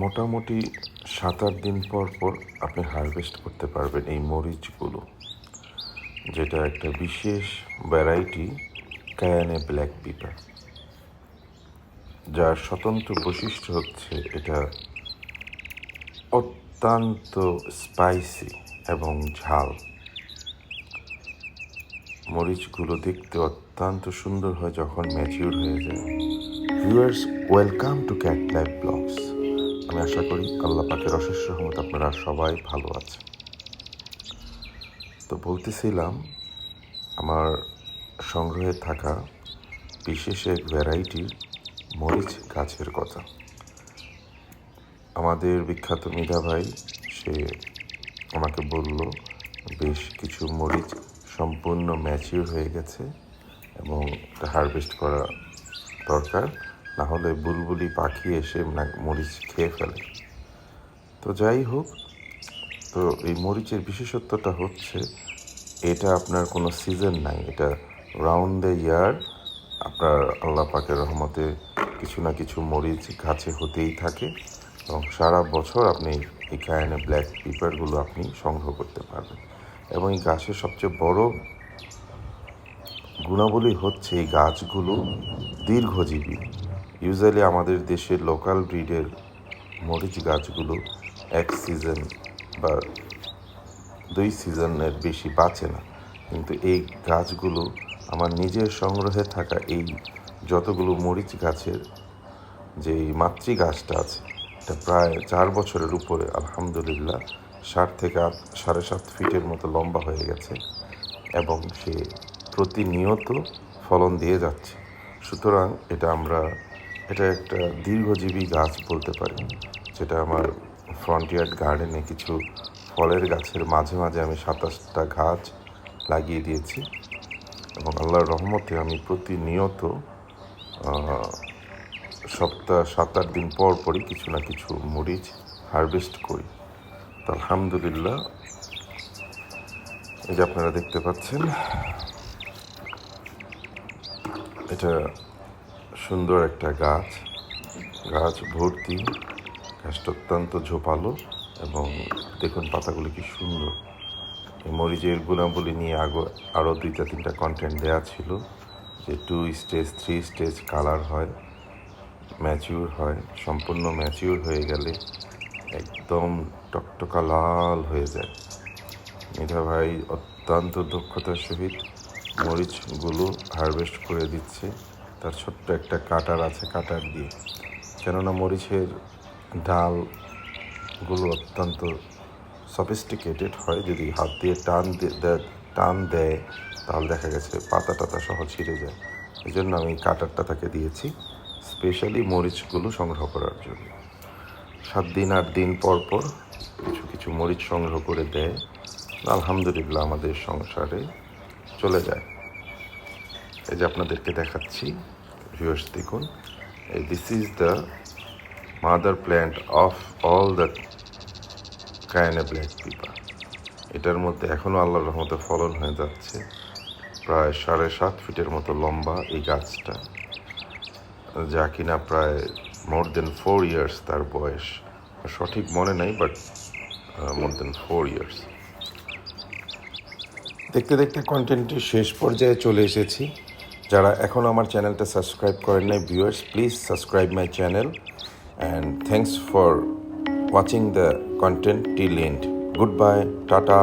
মোটামুটি সাত আট দিন পর পর আপনি হারভেস্ট করতে পারবেন এই মরিচগুলো, যেটা একটা বিশেষ ভ্যারাইটি কায়ানে ব্ল্যাক পিপার যার স্বতন্ত্র বৈশিষ্ট্য হচ্ছে এটা অত্যন্ত স্পাইসি এবং ঝাল। মরিচগুলো দেখতে অত্যন্ত সুন্দর হয় যখন ম্যাচিউর হয়ে যায়। Viewers welcome to cat life blogs আমি আশা করি আল্লাহ পাকের অশেষ রহমত আপনারা সবাই ভালো আছেন। তো বলতেছিলাম, আমার সংগ্রহে থাকা বিশেষ এক ভ্যারাইটির মরিচ গাছের কথা। আমাদের বিখ্যাত মৃধা ভাই, সে আমাকে বলল, বেশ কিছু মরিচ সম্পূর্ণ ম্যাচিউর হয়ে গেছে এবং হারভেস্ট করা দরকার। না হলে বুলবুলি পাখি এসে মরিচ খেয়ে ফেলে। তো যাই হোক, তো এই মরিচের বিশেষত্বটা হচ্ছে, এটা আপনার কোনো সিজন নাই। এটা রাউন্ড দ্য ইয়ার আপনার আল্লাহ পাকের রহমতে কিছু না কিছু মরিচ গাছে হতেই থাকে এবং সারা বছর আপনি এই কায়নে ব্ল্যাক পিপারগুলো আপনি সংগ্রহ করতে পারবেন। এবং এই গাছের সবচেয়ে বড় গুণাবলী হচ্ছে এই গাছগুলো দীর্ঘজীবী। ইউজুয়ালি আমাদের দেশের লোকাল ব্রিডের মরিচ গাছগুলো এক সিজন বা দুই সিজনের বেশি বাঁচে না। কিন্তু এই গাছগুলো আমার নিজের সংগ্রহে থাকা এই যতগুলো মরিচ গাছের যে মাতৃ গাছটা আছে, এটা প্রায় চার বছরের উপরে আলহামদুলিল্লাহ ষাট থেকে আট, সাড়ে সাত ফিটের মতো লম্বা হয়ে গেছে এবং সে প্রতিনিয়ত ফলন দিয়ে যাচ্ছে। সুতরাং এটা আমরা এটা একটা দীর্ঘজীবী গাছ বলতে পারি, যেটা আমার ফ্রন্টিয়ার্ড গার্ডেনে কিছু ফলের গাছের মাঝে মাঝে আমি সাতাশটা গাছ লাগিয়ে দিয়েছি। এবং আল্লাহর রহমতে আমি প্রতিনিয়ত সপ্তাহ সাত আট দিন পর পরই কিছু না কিছু মরিচ হারভেস্ট করি। তো আলহামদুলিল্লাহ, এই যে আপনারা দেখতে পাচ্ছেন, এটা সুন্দর একটা গাছ। গাছ ভর্তি গাছটা অত্যন্ত ঝোপালো এবং দেখুন পাতাগুলি কি সুন্দর। এই মরিচের গুণাবলী নিয়ে আগো, আরও দুইটা তিনটা কন্টেন্ট দেওয়া ছিল যে two stage three stage colour হয় ম্যাচিউর হয়, সম্পূর্ণ ম্যাচিউর হয়ে গেলে একদম টকটকা লাল হয়ে যায়। মেধা ভাই অত্যন্ত দক্ষতার সহিত মরিচগুলো হারভেস্ট করে দিচ্ছে। তার ছোট্ট একটা কাটার আছে, কাটার দিয়ে। কেননা মরিচের ডালগুলো অত্যন্ত সফিস্টিকেটেড হয়, যদি হাত দিয়ে টান টান দেয়, তাহলে দেখা গেছে পাতা টাতা সহ ছিঁড়ে যায়। এই জন্য আমি কাটারটা তাকে দিয়েছি স্পেশালি মরিচগুলো সংগ্রহ করার জন্য। সাত দিন, আট দিন পর পর কিছু কিছু মরিচ সংগ্রহ করে দেয়। আলহামদুলিল্লাহ আমাদের সংসারে চলে যায়। এই যে আপনাদেরকে দেখাচ্ছি ভিউয়ার্স দেখুন this is the mother plant of all the cayenne black pepper এটার মধ্যে এখনও আল্লাহর রহমতে ফলন হয়ে যাচ্ছে, প্রায় সাড়ে সাত ফিটের মতো লম্বা এই গাছটা, যা কিনা প্রায় মোর দেন ফোর ইয়ার্স তার বয়স। সঠিক মনে নাই but more than four years দেখতে দেখতে কন্টেন্টের শেষ পর্যায়ে চলে এসেছি। যারা এখন আমার চ্যানেলটা সাবস্ক্রাইব করেন নাই viewers please subscribe my channel and thanks for watching the content till end good bye tata